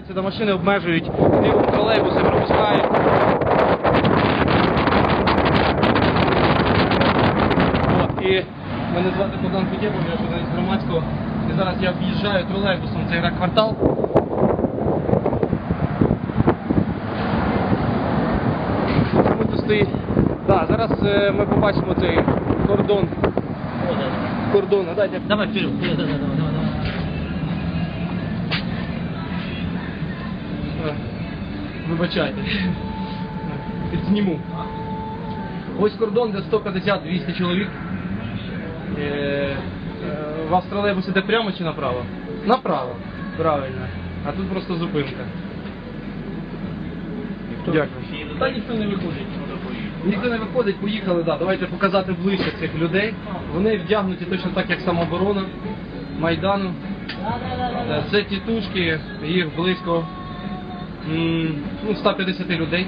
Залишаються до машини, обмежують, ліву тролейбуси пропускають. От, і мене звати Богдан Кутєпов, я журналіст громадського. І зараз я в'їжджаю тролейбусом цей квартал. Стоїть? Так, зараз е, ми побачимо цей кордон. Да, да. Кордон, а дайте. Давай вперед. Да, да, да, давай, давай, Вибачайте. Підзніму. Ось кордон, де 150-200 чоловік. Е, е, У вас тролейбус іде прямо чи направо? Направо. Правильно. А тут просто зупинка. Дякую. Та ніхто не виходить. Ніхто не виходить, поїхали, да. Давайте показати ближче цих людей. Вони вдягнуті точно так, як самооборона Майдану. Е, Це тітушки, їх близько ну, 150 людей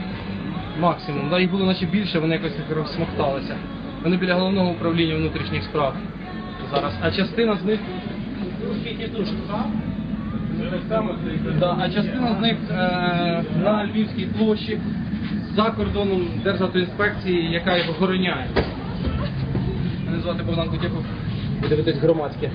максимум. Їх було наче більше, вони якось розсмокталися. Вони біля головного управління внутрішніх справ зараз. А частина з них. Да, а частина з них е, на Львівській площі за кордоном Державтоінспекції, яка їх охороняє. Мене звати Богдан Кутєпов. Ви дивитесь громадське.